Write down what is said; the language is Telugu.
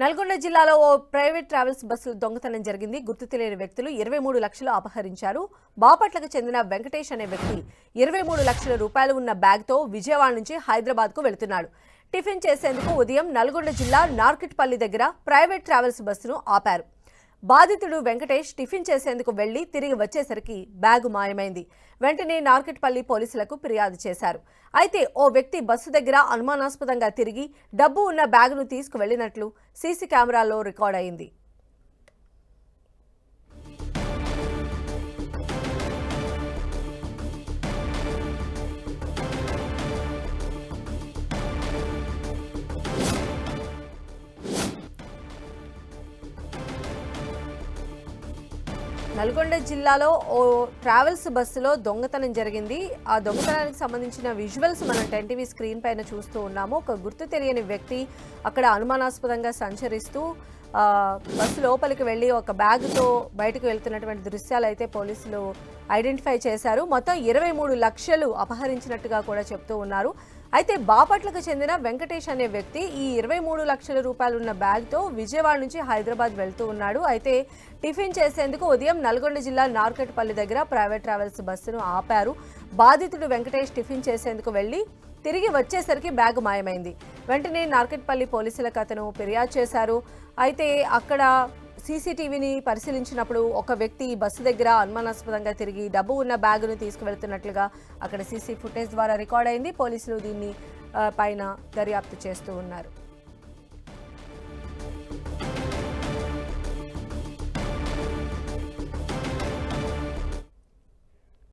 నల్గొండ జిల్లాలో ఓ ప్రైవేట్ ట్రావెల్స్ బస్సులు దొంగతనం జరిగింది. గుర్తు తెలియని వ్యక్తులు ఇరవై మూడు లక్షలు అపహరించారు. బాపట్లకు చెందిన వెంకటేష్ అనే వ్యక్తి ఇరవై మూడు లక్షల రూపాయలు ఉన్న బ్యాగ్తో విజయవాడ నుంచి హైదరాబాద్కు వెళుతున్నాడు. టిఫిన్ చేసేందుకు ఉదయం నల్గొండ జిల్లా నార్కెట్పల్లి దగ్గర ప్రైవేట్ ట్రావెల్స్ బస్సును ఆపారు. బాధితుడు వెంకటేష్ టిఫిన్ చేసేందుకు వెళ్ళి తిరిగి వచ్చేసరికి బ్యాగు మాయమైంది. వెంటనే నార్కెట్పల్లి పోలీసులకు ఫిర్యాదు చేశారు. అయితే ఓ వ్యక్తి బస్సు దగ్గర అనుమానాస్పదంగా తిరిగి డబ్బు ఉన్న బ్యాగును తీసుకువెళ్ళినట్లు సీసీ కెమెరాలో రికార్డ్ అయింది నల్గొండ జిల్లాలో ఓ ట్రావెల్స్ బస్సులో దొంగతనం జరిగింది. ఆ దొంగతనానికి సంబంధించిన విజువల్స్ మనం టెన్ టీవీ స్క్రీన్ పైన చూస్తూ ఉన్నాము. ఒక గుర్తు తెలియని వ్యక్తి అక్కడ అనుమానాస్పదంగా సంచరిస్తూ బస్సు లోపలికి వెళ్ళి ఒక బ్యాగ్తో బయటకు వెళ్తున్నటువంటి దృశ్యాలు అయితే పోలీసులు ఐడెంటిఫై చేశారు. మొత్తం ఇరవై మూడు లక్షలు అపహరించినట్టుగా కూడా చెప్తూ ఉన్నారు. అయితే బాపట్లకు చెందిన వెంకటేష్ అనే వ్యక్తి ఈ ఇరవై మూడు లక్షల రూపాయలు ఉన్న బ్యాగ్తో విజయవాడ నుంచి హైదరాబాద్ వెళ్తూ ఉన్నాడు. అయితే టిఫిన్ చేసేందుకు ఉదయం నల్గొండ జిల్లా నార్కెట్పల్లి దగ్గర ప్రైవేట్ ట్రావెల్స్ బస్సును ఆపారు. బాధితుడు వెంకటేష్ టిఫిన్ చేసేందుకు వెళ్ళి తిరిగి వచ్చేసరికి బ్యాగ్ మాయమైంది. వెంటనే నార్కెట్పల్లి పోలీసులకు అతను ఫిర్యాదు చేశారు. అయితే అక్కడ సీసీటీవీని పరిశీలించినప్పుడు ఒక వ్యక్తి బస్సు దగ్గర అనుమానాస్పదంగా తిరిగి డబ్బు ఉన్న బ్యాగును తీసుకువెళ్తున్నట్లుగా అక్కడ సీసీ ఫుటేజ్ ద్వారా రికార్డ్ అయింది. పోలీసులు దీన్ని పైన దర్యాప్తు చేస్తూ ఉన్నారు.